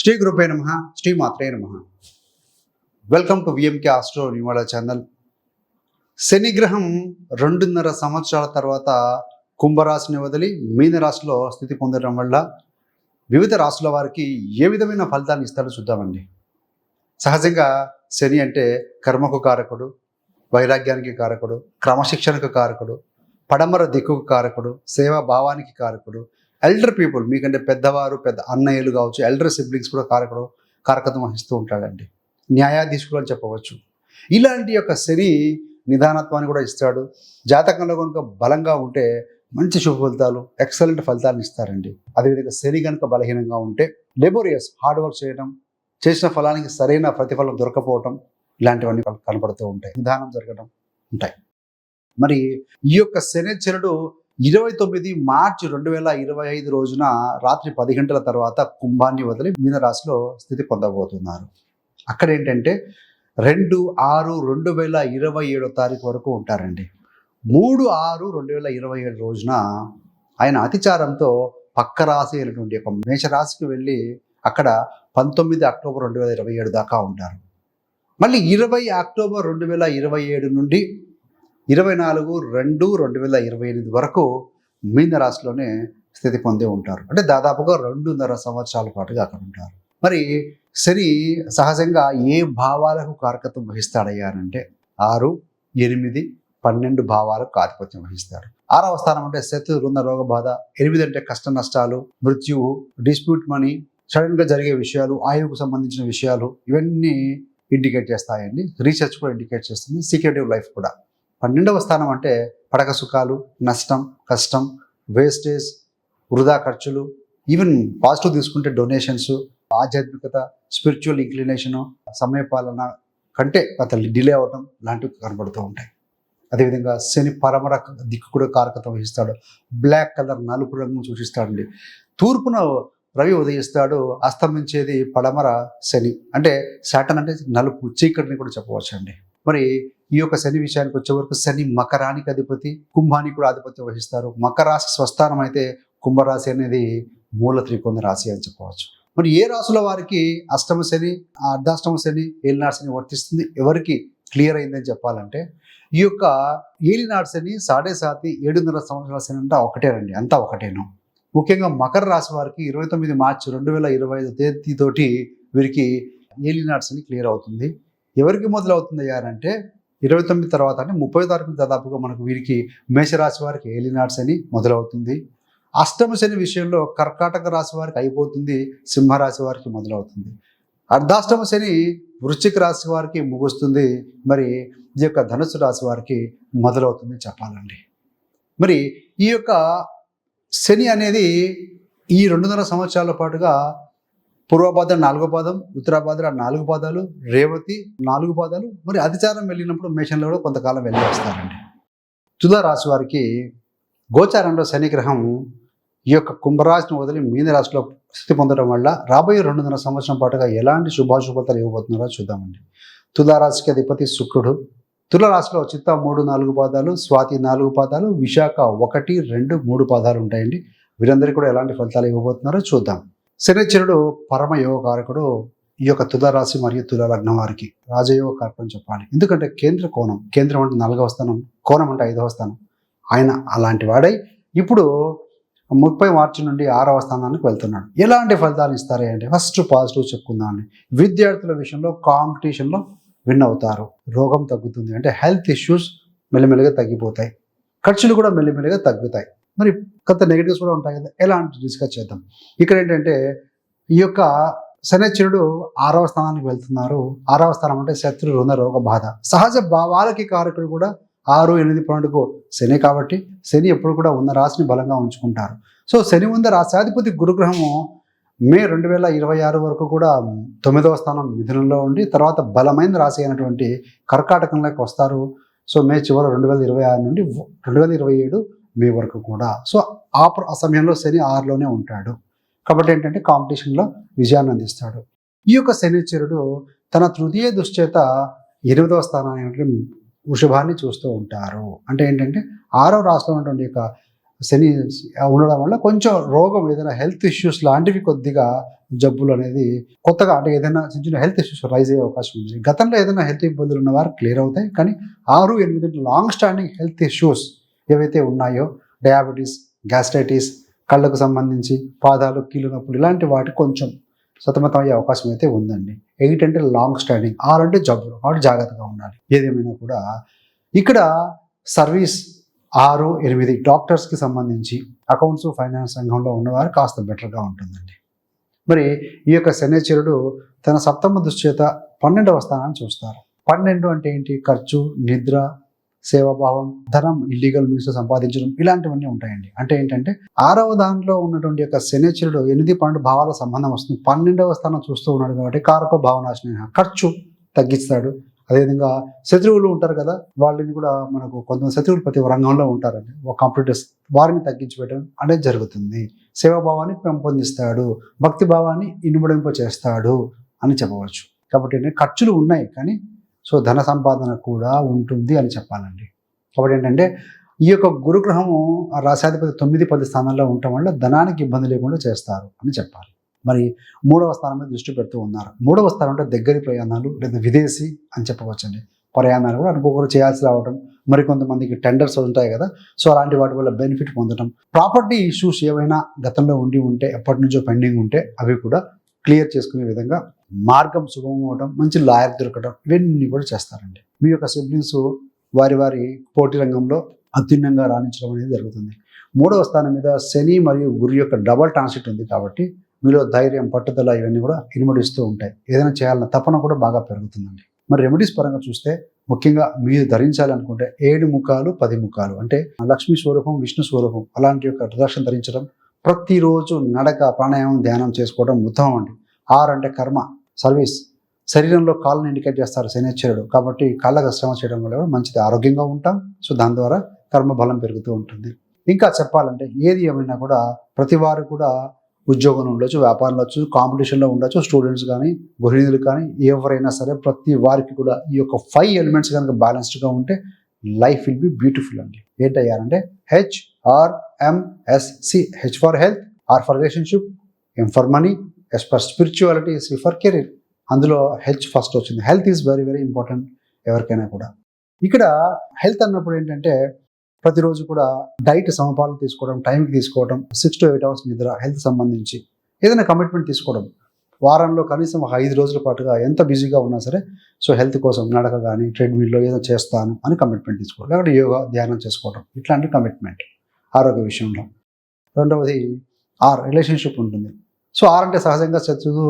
శ్రీ గురుపే నమ శ్రీ మాత్రే నమ. వెల్కమ్ టు విఎంకే ఆస్ట్రో నివాళ ఛానల్ శనిగ్రహం రెండున్నర సంవత్సరాల తర్వాత కుంభరాశిని వదిలి మీనరాశిలో స్థితి పొందడం వల్ల వివిధ రాశుల వారికి ఏ విధమైన ఫలితాన్ని ఇస్తారో చూద్దామండి. సహజంగా శని అంటే కర్మకు కారకుడు వైరాగ్యానికి కారకుడు క్రమశిక్షణకు కారకుడు పడమర దిక్కుకు కారకుడు సేవా భావానికి కారకుడు ఎల్డర్ పీపుల్ మీకంటే పెద్దవారు పెద్ద అన్నయ్యలు కావచ్చు ఎల్డర్ సిబ్లింగ్స్ కూడా కార్యక్రమం కారకత్వం వహిస్తూ ఉంటాడండి. న్యాయాధీశులు అని చెప్పవచ్చు. ఇలాంటి యొక్క శని నిదానత్వాన్ని కూడా ఇస్తాడు. జాతకంలో కనుక బలంగా ఉంటే మంచి శుభ ఫలితాలు ఎక్సలెంట్ ఫలితాలను ఇస్తారండి. అదేవిధంగా శని కనుక బలహీనంగా ఉంటే లెబోరియస్ హార్డ్ వర్క్ చేయడం చేసిన ఫలానికి సరైన ప్రతిఫలం దొరకపోవటం ఇలాంటివన్నీ కనపడుతూ ఉంటాయి. నిదానం జరగడం ఉంటాయి. మరి ఈ యొక్క శనిచరుడు ఇరవై తొమ్మిది మార్చి రెండు వేల ఇరవై ఐదు రోజున రాత్రి పది గంటల తర్వాత కుంభాన్ని వదిలి మీనరాశిలో స్థితి పొందబోతున్నారు. అక్కడ ఏంటంటే రెండు ఆరు రెండు వేల ఇరవై ఏడో తారీఖు వరకు ఉంటారండి. మూడు ఆరు రెండు వేల ఇరవై ఏడు రోజున ఆయన అతిచారంతో పక్క రాశి అయినటువంటి ఒక మేషరాశికి వెళ్ళి అక్కడ పంతొమ్మిది అక్టోబర్ రెండు వేల ఇరవై ఏడు దాకా ఉంటారు. మళ్ళీ ఇరవై అక్టోబర్ రెండు వేల ఇరవై ఏడు నుండి ఇరవై నాలుగు రెండు రెండు వేల ఇరవై ఎనిమిది వరకు మీనరాశిలోనే స్థితి పొంది ఉంటారు. అంటే దాదాపుగా రెండున్నర సంవత్సరాల పాటుగా అక్కడ ఉంటారు. మరి శని సహజంగా ఏ భావాలకు కారకత్వం వహిస్తాడయ్యారంటే ఆరు ఎనిమిది పన్నెండు భావాలకు ఆధిపత్యం వహిస్తాడు ఆరవ స్థానం అంటే శత్రు రుణ రోగ బాధ. ఎనిమిది అంటే కష్ట నష్టాలు మృత్యువు డిస్ప్యూట్ మనీ సడన్గా జరిగే విషయాలు ఆయువుకు సంబంధించిన విషయాలు ఇవన్నీ ఇండికేట్ చేస్తాయండి. రీసెర్చ్ కూడా ఇండికేట్ చేస్తుంది. సీక్రెటివ్ లైఫ్ కూడా. పన్నెండవ స్థానం అంటే పడక సుఖాలు నష్టం కష్టం వేస్టేజ్ వృధా ఖర్చులు ఈవెన్ పాజిటివ్ తీసుకుంటే డొనేషన్స్ ఆధ్యాత్మికత స్పిరిచువల్ ఇంక్లినేషను సమయపాలన కంటే కొంత డిలే అవ్వటం లాంటివి కనబడుతూ ఉంటాయి. అదేవిధంగా శని పరమర దిక్కు కూడా కారకత్వం వహిస్తాడు. బ్లాక్ కలర్ నలుపు రంగు సూచిస్తాడండి. తూర్పున రవి ఉదయిస్తాడు అస్తమించేది పడమర శని. అంటే శాటన్ అంటే నలుపు చీకటిని కూడా చెప్పవచ్చు అండి మరి ఈ యొక్క శని విషయానికి వచ్చే వరకు శని మకరానికి అధిపతి కుంభానికి కూడా ఆధిపత్యం వహిస్తారు. మకర రాశి స్వస్థానం అయితే కుంభరాశి అనేది మూల త్రికోణ రాశి అని చెప్పవచ్చు. మరి ఏ రాశుల వారికి అష్టమ శని అర్ధాష్టమ శని ఏలినాడు శని వర్తిస్తుంది? ఎవరికి క్లియర్ అయిందని చెప్పాలంటే ఈ యొక్క ఏలినాడు శని సాడే సాతి ఏడున్నర సంవత్సరాల శని అంతా ఒకటేనండి అంతా ఒకటేను. ముఖ్యంగా మకర రాశి వారికి ఇరవై తొమ్మిది మార్చి రెండు వేల ఇరవై ఐదు తేదీతోటి వీరికి ఏలినాడు శని క్లియర్ అవుతుంది. ఎవరికి మొదలవుతుంది అంటే ఇరవై తొమ్మిది తర్వాత అంటే ముప్పై తారీఖు దాదాపుగా మనకు వీరికి మేషరాశి వారికి ఏలినాడ్స్ శని మొదలవుతుంది. అష్టమ శని విషయంలో కర్కాటక రాశి వారికి అయిపోతుంది సింహరాశి వారికి మొదలవుతుంది. అర్ధాష్టమ శని వృశ్చిక రాశి వారికి ముగుస్తుంది మరి ఈ యొక్క ధనుసు రాశి వారికి మొదలవుతుంది చెప్పాలండి. మరి ఈ యొక్క శని అనేది ఈ రెండున్నర సంవత్సరాల పాటుగా పూర్వపాదం నాలుగో పాదం ఉత్తరాపాద్ర నాలుగు పాదాలు రేవతి నాలుగు పాదాలు మరి అతిచారం వెళ్ళినప్పుడు మేషంలో కూడా కొంతకాలం వెళ్ళి వస్తారండి తులా రాశి వారికి గోచారంలో శనిగ్రహం ఈ యొక్క కుంభరాశిని వదిలి మీన రాశిలో స్థితి పొందడం వల్ల రాబోయే రెండున్నర సంవత్సరం పాటుగా ఎలాంటి శుభాశుభతలు ఇవ్వబోతున్నారో చూద్దామండి. తులారాశికి అధిపతి శుక్రుడు. తులరాశిలో చిత్త మూడు నాలుగు పాదాలు స్వాతి నాలుగు పాదాలు విశాఖ ఒకటి రెండు మూడు పాదాలు ఉంటాయండి. వీరందరికీ కూడా ఎలాంటి ఫలితాలు ఇవ్వబోతున్నారో చూద్దాం. శనిచరుడు పరమ యోగకారకుడు ఈ యొక్క తులారాశి మరియు తులలగ్నం వారికి రాజయోగ కారకం చెప్పాలి. ఎందుకంటే కేంద్ర కోణం కేంద్రం అంటే నాలుగవ స్థానం కోణం అంటే ఐదవ స్థానం. ఆయన అలాంటి వాడై ఇప్పుడు ముప్పై మార్చి నుండి ఆరవ స్థానానికి వెళ్తున్నాడు. ఎలాంటి ఫలితాలు ఇస్తారా అంటే ఫస్ట్ పాజిటివ్ చెప్పుకుందామండి. విద్యార్థుల విషయంలో కాంపిటీషన్లో విన్ అవుతారు. రోగం తగ్గుతుంది. అంటే హెల్త్ ఇష్యూస్ మెల్లిమెల్లిగా తగ్గిపోతాయి. ఖర్చులు కూడా మెల్లిమెల్లిగా తగ్గుతాయి. మరి కొంత నెగిటివ్స్ కూడా ఉంటాయి కదా. ఎలా అంటే డిస్కస్ చేద్దాం? ఇక్కడ ఏంటంటే ఈ యొక్క శనిచరుడు ఆరవ స్థానానికి వెళ్తున్నారు. ఆరవ స్థానం అంటే శత్రు రుణ రోగ బాధ. సహజ భావాలకి కారకుడు కూడా ఆరు ఎనిమిది పన్నెండుకు శని కాబట్టి శని ఎప్పుడు కూడా ఉన్న రాశిని బలంగా ఉంచుకుంటారు. సో శని ఉన్న రాశాధిపతి గురుగ్రహము మే రెండు వేల ఇరవై ఆరు వరకు కూడా తొమ్మిదవ స్థానం మిథునంలో ఉండి తర్వాత బలమైన రాశి అయినటువంటి కర్కాటకంలోకి వస్తారు. సో మే చివరి రెండు వేల ఇరవై ఆరు నుండి రెండు వేల ఇరవై ఏడు మే వరకు కూడా. సో ఆ ప్ర- ఆ సమయంలో శని ఆరులోనే ఉంటాడు. కాబట్టి ఏంటంటే కాంపిటీషన్లో విజయాన్ని అందిస్తాడు. ఈ యొక్క శనిచరుడు తన తృతీయ దుశ్చేత ఎనిమిదవ స్థానాన్ని వృషభాన్ని చూస్తూ ఉంటారు. అంటే ఏంటంటే ఆరో రాశిలో ఉన్నటువంటి యొక్క శని ఉండడం వల్ల కొంచెం రోగం ఏదైనా హెల్త్ ఇష్యూస్ లాంటివి కొద్దిగా జబ్బులు అనేది కొత్తగా అంటే ఏదైనా చిన్న చిన్న హెల్త్ ఇష్యూస్ రైజ్ అయ్యే అవకాశం ఉంది. గతంలో ఏదైనా హెల్త్ ఇబ్బందులు ఉన్నవారు క్లియర్ అవుతాయి. కానీ ఆరు ఎనిమిది లాంగ్ స్టాండింగ్ హెల్త్ ఇష్యూస్ ఏవైతే ఉన్నాయో డయాబెటీస్ గ్యాస్ట్రైటిస్ కళ్ళకు సంబంధించి పాదాలు కీళ్ళు నొప్పులు ఇలాంటి వాటి కొంచెం సతమతం అయ్యే అవకాశం అయితే ఉందండి. ఎయిట్ అంటే లాంగ్ స్టాండింగ్ ఆరు అంటే జబ్బులు కాబట్టి జాగ్రత్తగా ఉండాలి. ఏదేమైనా కూడా ఇక్కడ సర్వీస్ ఆరు ఎనిమిది డాక్టర్స్కి సంబంధించి అకౌంట్స్ ఫైనాన్స్ రంగంలో ఉన్నవారు కాస్త బెటర్గా ఉంటుందండి. మరి ఈ యొక్క శనేశ్వరుడు తన సప్తమ దుశ్చేత పన్నెండవ స్థానాన్ని చూస్తారు. పన్నెండు అంటే ఏంటి? ఖర్చు నిద్ర సేవాభావం ధనం ఇల్లీగల్ మీన్స్ సంపాదించడం ఇలాంటివన్నీ ఉంటాయండి. అంటే ఏంటంటే ఆరవ దానిలో ఉన్నటువంటి యొక్క శనిచరుడు ఎనిమిది పన్నెండు భావాల సంబంధం వస్తుంది. పన్నెండవ స్థానం చూస్తూ ఉన్నాడు కాబట్టి కారక భావనాశన ఖర్చు తగ్గిస్తాడు. అదేవిధంగా శత్రువులు ఉంటారు కదా వాళ్ళని కూడా మనకు కొంతమంది శత్రువులు ప్రతి రంగంలో ఉంటారండి. ఒక కంప్యూటర్స్ వారిని తగ్గించి పెట్టడం అనేది జరుగుతుంది. సేవాభావాన్ని పెంపొందిస్తాడు. భక్తి భావాన్ని ఇనుమడింప చేస్తాడు అని చెప్పవచ్చు. కాబట్టి ఖర్చులు ఉన్నాయి కానీ సో ధన సంపాదన కూడా ఉంటుంది అని చెప్పాలండి. కాబట్టి ఏంటంటే ఈ యొక్క గురుగ్రహము ఆ రాశాధిపతి తొమ్మిది పది స్థానాల్లో ఉండటం వల్ల ధనానికి ఇబ్బంది లేకుండా చేస్తారు అని చెప్పాలి. మరి మూడవ స్థానం మీద దృష్టి పెడుతూ ఉన్నారు. మూడవ స్థానం అంటే దగ్గరి ప్రయాణాలు లేదా విదేశీ అని చెప్పవచ్చండి. ప్రయాణాలు కూడా అనుకోకుండా చేయాల్సి రావడం మరి కొంతమందికి టెండర్స్ ఉంటాయి కదా సో అలాంటి వాటి వల్ల బెనిఫిట్ పొందడం ప్రాపర్టీ ఇష్యూస్ ఏవైనా గతంలో ఉండి ఉంటే ఎప్పటి నుంచో పెండింగ్ ఉంటే అవి కూడా క్లియర్ చేసుకునే విధంగా మార్గం సుగమం అవడం మంచి లాయర్ దొరకడం ఇవన్నీ కూడా చేస్తారండి. మీ యొక్క సిబ్లింగ్స్ వారి వారి పోటీ రంగంలో అత్యున్నంగా రాణించడం అనేది జరుగుతుంది. మూడవ స్థానం మీద శని మరియు గురు యొక్క డబల్ ట్రాన్సిట్ ఉంది కాబట్టి మీలో ధైర్యం పట్టుదల ఇవన్నీ కూడా ఇనుమడిస్తూ ఉంటాయి. ఏదైనా చేయాలన్న తపన కూడా బాగా పెరుగుతుందండి. మరి రెమెడీస్ పరంగా చూస్తే ముఖ్యంగా మీరు ధరించాలనుకుంటే ఏడు ముఖాలు పది ముఖాలు అంటే లక్ష్మీ స్వరూపం విష్ణు స్వరూపం అలాంటి యొక్క ప్రదర్శన ధరించడం ప్రతిరోజు నడక ప్రాణాయామం ధ్యానం చేసుకోవడం ఉత్తమం అండి. ఆరు అంటే కర్మ సర్వీస్ శరీరంలో కాళ్ళని ఇండికేట్ చేస్తారు శనిశ్చరుడు. కాబట్టి కాళ్ళకు శ్రమ చేయడం వల్ల కూడా మంచిది. ఆరోగ్యంగా ఉంటాం. సో దాని ద్వారా కర్మ బలం పెరుగుతూ ఉంటుంది. ఇంకా చెప్పాలంటే ఏది ఏమైనా కూడా ప్రతి వారు కూడా ఉద్యోగం ఉండొచ్చు వ్యాపారంలో ఉండొచ్చు కాంపిటీషన్లో ఉండొచ్చు స్టూడెంట్స్ కానీ గృహిణులు కానీ ఎవరైనా సరే ప్రతి వారికి కూడా ఈ యొక్క ఫైవ్ ఎలిమెంట్స్ కనుక బ్యాలెన్స్డ్గా ఉంటే లైఫ్ విల్ బి బ్యూటిఫుల్ అండి. ఏంటయ్యారంటే H R MSC H for health R for relationship M for money S for spirituality is for career అందులో హెల్త్ ఫస్ట్ వచ్చింది. Health is very very important ఎవరికైనా కూడా. ఇక్కడ health అన్నప్పుడు ఏంటంటే ప్రతిరోజు కూడా డైట్ సమపాలు తీసుకోవడం టైంకి తీసుకోవడం సిక్స్ టు ఎయిట్ అవర్స్ నిద్ర హెల్త్ సంబంధించి ఏదైనా కమిట్మెంట్ తీసుకోవడం. వారంలో కనీసం ఒక ఐదు రోజుల పాటుగా ఎంత బిజీగా ఉన్నా సరే సో హెల్త్ కోసం నడక కానీ ట్రెడ్మిల్లో ఏదో చేస్తాను అని కమిట్మెంట్ తీసుకోవడం. లేకపోతే యోగా ధ్యానం చేసుకోవడం ఇట్లాంటి కమిట్మెంట్ ఆరోగ్య విషయంలో. రెండవది ఆర్ రిలేషన్షిప్ ఉంటుంది. సో ఆర్ అంటే సహజంగా శత్రువు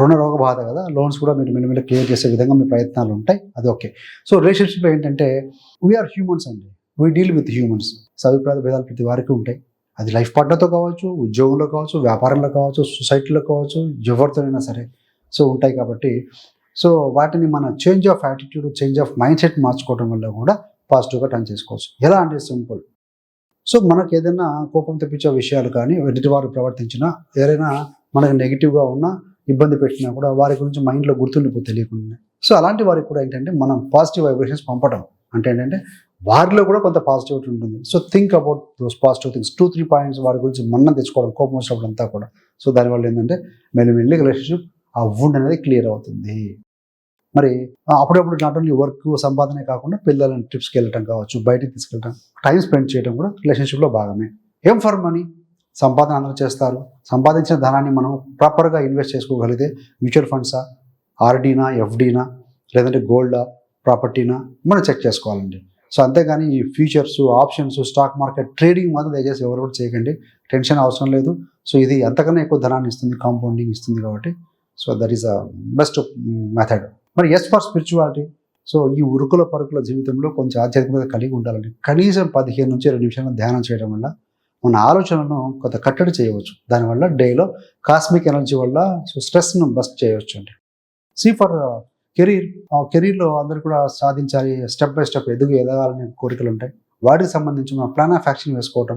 రుణ రోగ బాధ కదా. లోన్స్ కూడా మీరు మెల్లిమెల్లి క్లియర్ చేసే విధంగా మీ ప్రయత్నాలు ఉంటాయి. అది ఓకే. సో రిలేషన్షిప్ ఏంటంటే వీఆర్ హ్యూమన్స్ అండి. వీ డీల్ విత్ హ్యూమన్స్ సభిప్రాయ భేదాలు ప్రతి వారికి ఉంటాయి. అది లైఫ్ పార్ట్నర్తో కావచ్చు ఉద్యోగంలో కావచ్చు వ్యాపారంలో కావచ్చు సొసైటీలో కావచ్చు ఎవరితోనైనా సరే. సో ఉంటాయి కాబట్టి సో వాటిని మన change of attitude change of mindset మార్చుకోవడం వల్ల కూడా పాజిటివ్గా టర్న్ చేసుకోవచ్చు. ఎలా అంటే సింపుల్ సో మనకు ఏదైనా కోపం తెప్పించే విషయాలు కానీ ఎదుటి వారు ప్రవర్తించినా ఏదైనా మనకు నెగిటివ్గా ఉన్నా ఇబ్బంది పెట్టినా కూడా వారి గురించి మైండ్లో గుర్తుండిపో తెలియకుండా సో అలాంటి వారికి కూడా ఏంటంటే మనం పాజిటివ్ వైబ్రేషన్స్ పంపడం అంటే ఏంటంటే వారిలో కూడా కొంత పాజిటివిటీ ఉంటుంది. So think about those positive things two three points వారి గురించి మన్నం తెచ్చుకోవడం కోపం వచ్చినప్పుడు అంతా కూడా. సో దానివల్ల ఏంటంటే మెల్లిమెల్లి రిలేషన్షిప్ ఆ వుండ్ అనేది క్లియర్ అవుతుంది. మరి అప్పుడప్పుడు నాట్ ఓన్లీ వర్క్ సంపాదనే కాకుండా పిల్లలని ట్రిప్స్కి వెళ్ళటం కావచ్చు బయటికి తీసుకెళ్ళటం టైం స్పెండ్ చేయడం కూడా రిలేషన్షిప్లో భాగమే. ఏం ఫర్ మనీ సంపాదన అందరూ చేస్తారు. సంపాదించిన ధనాన్ని మనం ప్రాపర్గా ఇన్వెస్ట్ చేసుకోగలిగితే మ్యూచువల్ ఫండ్సా ఆర్డీనా ఎఫ్డీనా లేదంటే గోల్డా ప్రాపర్టీనా మనం చెక్ చేసుకోవాలండి. సో అంతేగాని ఈ futures options stock market trading మాత్రం దయచేసి ఎవరు కూడా చేయకండి. టెన్షన్ అవసరం లేదు. సో ఇది అంతకన్నా ఎక్కువ ధనాన్ని ఇస్తుంది కాంపౌండింగ్ ఇస్తుంది కాబట్టి. So that is a best method మరి ఎస్ ఫర్ స్పిరిచువాలిటీ సో ఈ ఉరుకుల పరుకుల జీవితంలో కొంచెం ఆధ్యాత్మికత కలిగి ఉండాలండి. కనీసం పదిహేను నుంచి ఇరవై నిమిషాలు ధ్యానం చేయడం వల్ల మన ఆలోచనలను కొంత కట్టడి చేయవచ్చు. దానివల్ల డేలో కాస్మిక్ ఎనర్జీ వల్ల సో స్ట్రెస్ను బస్ట్ చేయవచ్చు అండి సి ఫర్ కెరీర్ ఆ కెరీర్లో అందరూ కూడా సాధించాలి స్టెప్ బై స్టెప్ ఎదుగు ఎదగాలనే కోరికలు ఉంటాయి. వాటికి సంబంధించి మన ప్లాన్ ఆఫ్ యాక్షన్ వేసుకోవటం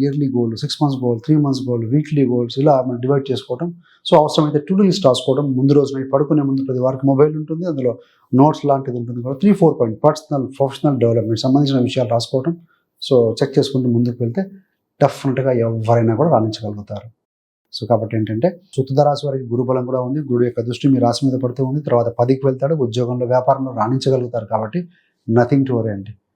yearly goal six months goal three months goal weekly goals ఇలా మనం డివైడ్ చేసుకోవడం సో అవసరమైతే టు లిస్ట్ రాసుకోవడం ముందు రోజు నైట్ పడుకునే ముందు ప్రతి వారికి మొబైల్ ఉంటుంది. అందులో నోట్స్ లాంటిది ఉంటుంది కూడా. Three four point personal professional development సంబంధించిన విషయాలు రాసుకోవడం సో చెక్ చేసుకుంటూ ముందుకు వెళ్తే డెఫినెట్గా ఎవరైనా కూడా రాణించగలుగుతారు. సో కాబట్టి ఏంటంటే శుద్ధ రాశి వారికి గురుబలం కూడా ఉంది. గురుడు యొక్క దృష్టి మీ రాశి మీద పడుతూ ఉంది. తర్వాత పదికి వెళ్తాడు. ఉద్యోగంలో వ్యాపారంలో రాణించగలుగుతారు కాబట్టి నథింగ్ టు వరీ అండి.